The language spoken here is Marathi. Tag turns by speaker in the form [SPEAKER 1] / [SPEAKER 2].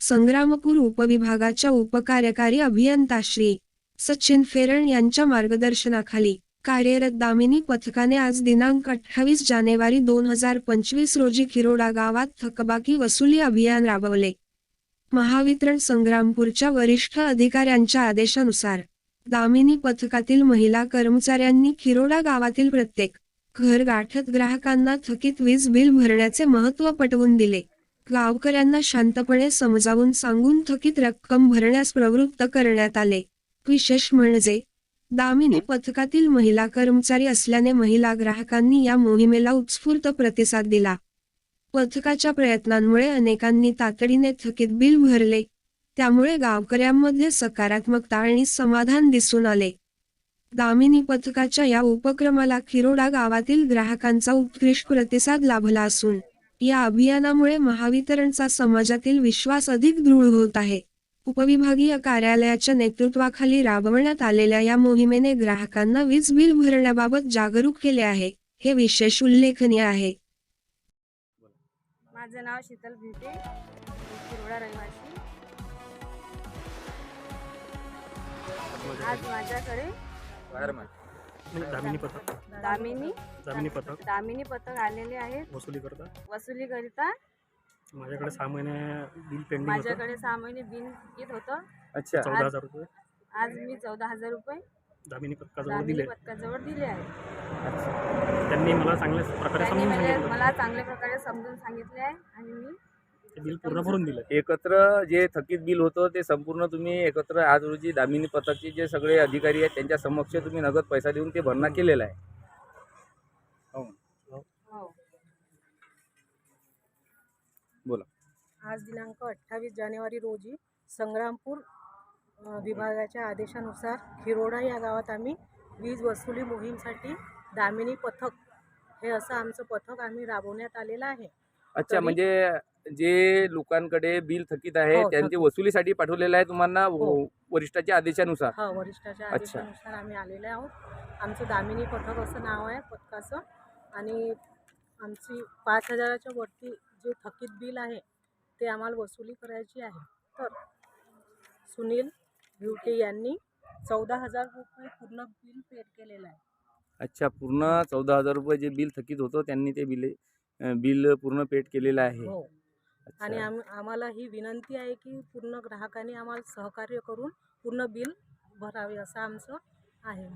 [SPEAKER 1] संग्रामपूर उपविभागाच्या उपकार्यकारी अभियंता श्री सचिन फेरण यांच्या मार्गदर्शनाखाली कार्यरत दामिनी पथकाने आज दिनांक अठ्ठावीस जानेवारी दोन हजार पंचवीस रोजी खिरोडा गावात थकबाकी वसुली अभियान राबवले. महावितरण संग्रामपूरच्या वरिष्ठ अधिकाऱ्यांच्या आदेशानुसार दामिनी पथकातील महिला कर्मचाऱ्यांनी खिरोडा गावातील प्रत्येक घर गाठत ग्राहकांना थकीत वीज बिल भरण्याचे महत्त्व पटवून दिले. गावकऱ्यांना शांतपणे समजावून सांगून थकीत रक्कम भरण्यास प्रवृत्त करण्यात आले. विशेष म्हणजे दामिनी पथकातील महिला कर्मचारी असल्याने महिला ग्राहकांनी या मोहिमेला उत्स्फूर्त प्रतिसाद दिला. पथकाच्या प्रयत्नांमुळे अनेकांनी तातडीने थकीत बिल भरले. त्यामुळे गावकऱ्यांमध्ये सकारात्मकता आणि समाधान दिसून आले. दामिनी पथकाच्या या उपक्रमाला खिरोडा गावातील ग्राहकांचा उत्कृष्ट प्रतिसाद लाभला असून या अभियानामुळे महावितरणचा समाजातील विश्वास अधिक दृढ होत आहे. उपविभागीय कार्यालयाच्या नेतृत्वाखाली राबवण्यात आलेल्या या मोहिमेने ग्राहकांना वीज बिल भरण्याबाबत जागरूक केले आहे हे विशेष उल्लेखनीय आहे.
[SPEAKER 2] माझं नाव शीतल भिटे रहिवासी. आज माझ्याकडे
[SPEAKER 3] म्हणजे दामिनी पथक.
[SPEAKER 2] दामिनी?
[SPEAKER 3] दामिनी पथक.
[SPEAKER 2] दामिनी पथक आलेले आहेत.
[SPEAKER 3] वसुली करता?
[SPEAKER 2] वसुलीकरिता?
[SPEAKER 3] माझ्याकडे सहा महिने बिल पेंडिंग होतं.
[SPEAKER 2] माझ्याकडे सहा महिने बिल येत होतं.
[SPEAKER 4] अच्छा.
[SPEAKER 3] चौदा हजार रुपये.
[SPEAKER 2] आज मी चौदा हजार रुपये
[SPEAKER 3] दामिनी पथकाजवळ
[SPEAKER 2] दामिनी
[SPEAKER 3] दिले
[SPEAKER 2] पथकाजवळ दिले आहेत.
[SPEAKER 3] त्यांनी मला चांगल्या प्रकारे
[SPEAKER 2] त्यांनी
[SPEAKER 3] समजून
[SPEAKER 2] मला
[SPEAKER 3] सांगितलं.
[SPEAKER 2] मला चांगल्या प्रकारे समजून सांगितले आहे आणि मी
[SPEAKER 3] बिल पूर्ण भरून दिलं.
[SPEAKER 4] एकत्र जे थकीत बिल होतं ते संपूर्ण तुम्ही एकत्र आज रोजी दामिनी पथकचे जे सगळे अधिकारी आहेत त्यांच्या समक्ष तुम्ही नगद पैसा देऊन ते भरणा केलेला आहे. हो.
[SPEAKER 2] हो.
[SPEAKER 4] बोला.
[SPEAKER 5] आज दिनांक अठ्ठावीस जानेवारी रोजी संग्रामपूर विभागाच्या आदेशानुसार खिरोडा या गावात आम्ही वीज वसुली मोहीमसाठी दामिनी पथक हे असं आमचं पथक आम्ही राबवण्यात आलेलं आहे.
[SPEAKER 4] अच्छा म्हणजे जे लोकांकडे बिल थकीत आहे
[SPEAKER 5] हो,
[SPEAKER 4] त्यांचे
[SPEAKER 5] थकीत.
[SPEAKER 4] वसुलीसाठी पाठवलेलं आहे तुम्हाला
[SPEAKER 5] हो.
[SPEAKER 4] व- वरिष्ठाच्या आदेशानुसार
[SPEAKER 5] हा वरिष्ठाच्या
[SPEAKER 4] अच्छा.
[SPEAKER 5] आदेशानुसार आम्ही आलेले आहोत आमचं दामिनी पथक असं नाव आहे पथकाचं आणि आमची पाच हजाराच्या वरती जे थकीत बिल आहे ते आम्हाला वसुली करायची आहे तर सुनील ब्युटे यांनी चौदा हजार रुपये पूर्ण बिल पेड केलेलं आहे
[SPEAKER 4] अच्छा पूर्ण चौदा हजार रुपये जे बिल थकीत होतं त्यांनी ते बिल बिल पूर्ण पेड केलेलं आहे
[SPEAKER 5] हो. आणि आम आम्हाला ही विनंती आहे की पूर्ण ग्राहकांनी आम्हाला सहकार्य करून पूर्ण बिल भरावे असं आमचं आहे.